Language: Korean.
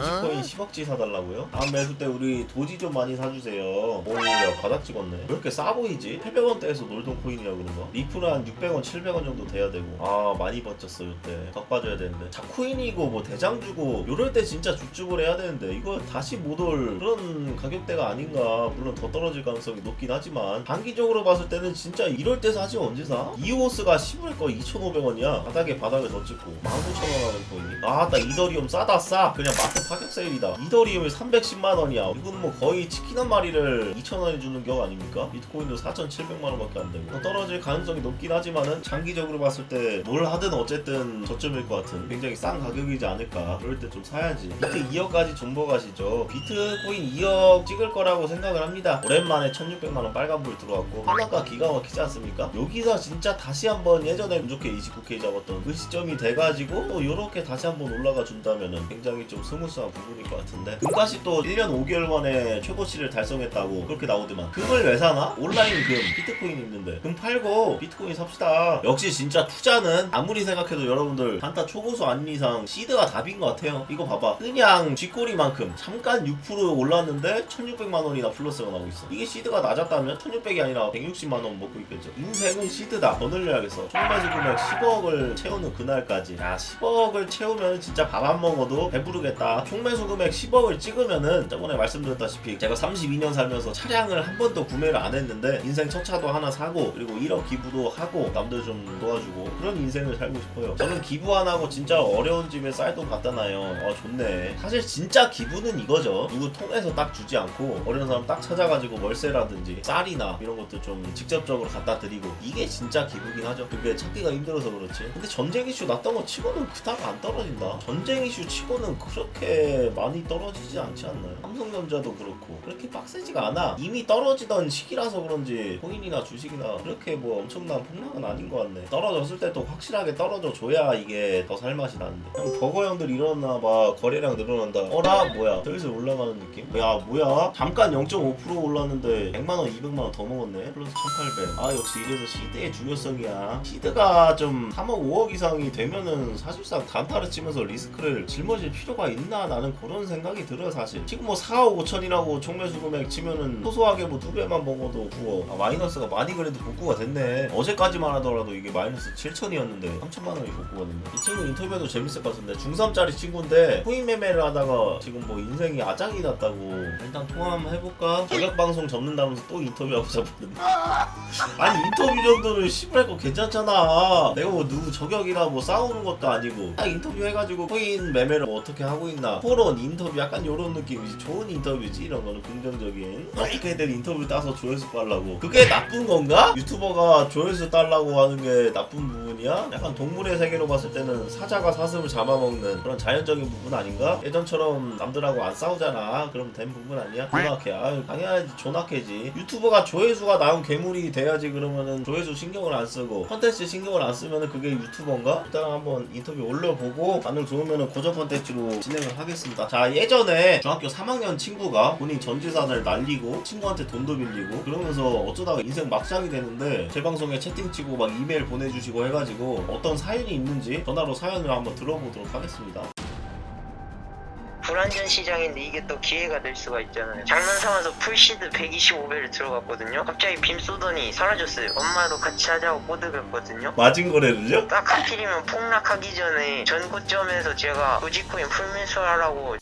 도지코인 10억지 사달라고요? 다음 매수 때 우리 도지 좀 많이 사주세요. 오야 바닥 찍었네. 왜 이렇게 싸 보이지? 800원대에서 놀던 코인이라 그런가? 리프는 한 600원, 700원 정도 돼야 되고. 아 많이 버텼어 요때. 더 빠져야 되는데. 자 코인이고 뭐 대장 주고 요럴 때 진짜 줍줍을 해야 되는데 이거 다시 못 올 그런 가격대가 아닌가. 물론 더 떨어질 가능성이 높긴 하지만 단기적으로 봤을 때는 진짜 이럴 때 사지 언제 사? 이오스가 10월 거 2,500원이야. 바닥에 바닥을 더 찍고 19,000원 하는 코인이. 아나 이더리움 싸다 싸. 그냥 마트 파격 세일이다. 이더리움이 310만 원이야. 이건 뭐 거의 치킨 한 마리를 2,000원에 주는 격 아닙니까? 비트코인도 4,700만 원밖에 안 되고. 더 떨어질 가능성이 높긴 하지만은 장기적으로 봤을 때 뭘 하든 어쨌든 저점일 것 같은 굉장히 싼 가격이지 않을까. 그럴 때 좀 사야지. 비트 2억까지 존버 가시죠. 비트코인 2억 찍을 거라고 생각을 합니다. 오랜만에 1,600만 원 빨간불 들어왔고 하나가 기가 막히지 않습니까? 여기서 진짜 다시 한번 예전에 운 좋게 29K 잡았던 그 시점이 돼가지고 또 요렇게 다시 한번 올라가 준다면은 굉장히 좀 스무 스한 부분일 것 같은데? 금값이 또 1년 5개월 만에 최고치를 달성했다고 그렇게 나오더만. 금을 왜 사나? 온라인 금 비트코인 있는데. 금 팔고 비트코인 삽시다. 역시 진짜 투자는 아무리 생각해도 여러분들 단타 초고수 아닌 이상 시드가 답인 것 같아요. 이거 봐봐. 그냥 쥐꼬리만큼 잠깐 6% 올랐는데 1600만 원이나 플러스가 나오고 있어. 이게 시드가 낮았다면 1600이 아니라 160만 원 먹고 있겠죠. 인생은 시드다. 더 늘려야겠어. 총매수 금액 10억을 채우는 그날까지. 야 10억을 채우면 진짜 밥 안 먹어도 배부르겠다 총 매수 금액 10억을 찍으면은 저번에 말씀드렸다시피 제가 32년 살면서 차량을 한 번도 구매를 안 했는데 인생 첫 차도 하나 사고 그리고 1억 기부도 하고 남들 좀 도와주고 그런 인생을 살고 싶어요. 저는 기부 안 하고 진짜 어려운 집에 쌀돈 갖다 놔요. 어 좋네. 사실 진짜 기부는 이거죠. 누구 통해서 딱 주지 않고 어려운 사람 딱 찾아가지고 월세라든지 쌀이나 이런 것도 좀 직접적으로 갖다 드리고 이게 진짜 기부긴 하죠. 그게 찾기가 힘들어서 그렇지. 근데 전쟁 이슈 났던 거 치고는 그닥 안 떨어진다. 전쟁 이슈 치고는 그렇게 많이 떨어지지 않지 않나요? 삼성전자도 그렇고. 그렇게 빡세지가 않아. 이미 떨어지던 시기라서 그런지 코인이나 주식이나 그렇게 뭐 엄청난 폭락은 아닌 것 같네. 떨어졌을 때 또 확실하게 떨어져 줘야 이게 더 살맛이 나는데. 형 버거 형들 일어나 봐. 거래량 늘어난다. 어라? 뭐야? 슬슬 올라가는 느낌? 야 뭐야? 잠깐 0.5% 올랐는데 100만원 200만원 더 먹었네. 플러스 1800아 역시 이래서 시드의 중요성이야. 시드가 좀 3억 5억 이상이 되면은 사실상 단타를 치면서 리스크를 짊어질 필요가 있나 나는 그런 생각이 들어요 사실. 지금 뭐 4억 5천이라고 총매수 금액 치면은 소소하게 뭐 두 배만 먹어도 9억 아, 마이너스가 많이 그래도 복구가 됐네. 어제까지만 하더라도 이게 마이너스 7천이었는데 3천만 원이 복구가 됐네 이 친구 인터뷰도 재밌을 것 같은데 중3짜리 친구인데 코인 매매를 하다가 지금 뭐 인생이 아작이 났다고. 일단 통화 한번 해볼까? 저격 방송 접는다면서 또 인터뷰하고 잡았는데. 아니 인터뷰 정도는 씨발 거 괜찮잖아. 내가 뭐 누구 저격이나 뭐 싸우는 것도 아니고. 딱 인터뷰 해가지고 코인 매매를 뭐 어떻게 하고 있나 토론 인터뷰 약간 요런 느낌이지 좋은 인터뷰지 이런 거는 긍정적인 어떻게든 인터뷰 따서 조회수 빨라고 그게 나쁜 건가? 유튜버가 조회수 달라고 하는 게 나쁜 부분이야? 약간 동물의 세계로 봤을 때는 사자가 사슴을 잡아먹는 그런 자연적인 부분 아닌가? 예전처럼 남들하고 안 싸우잖아 그럼 된 부분 아니야? 존악해 아유 당연하지 존악해지 유튜버가 조회수가 나온 괴물이 돼야지 그러면은 조회수 신경을 안 쓰고 컨텐츠 신경을 안 쓰면은 그게 유튜버인가? 일단 한번 인터뷰 올려보고 반응 좋으면은 고정 컨텐츠로 진행을 하겠습니다. 자 예전에 중학교 3학년 친구가 본인 전재산을 날리고 친구한테 돈도 빌리고 그러면서 어쩌다가 인생 막장이 되는데 제 방송에 채팅 치고 막 이메일 보내주시고 해가지고 어떤 사연이 있는지 전화로 사연을 한번 들어보도록 하겠습니다 불안전 시장인데 이게 또 기회가 될 수가 있잖아요. 장난 삼아서 풀시드 125배를 들어갔거든요. 갑자기 빔 쏘더니 사라졌어요. 엄마도 같이 하자고 꼬드겼거든요. 마진 거래를요? 딱 하필이면 폭락하기 전에 전고점에서 제가 도지코인 풀매수하라고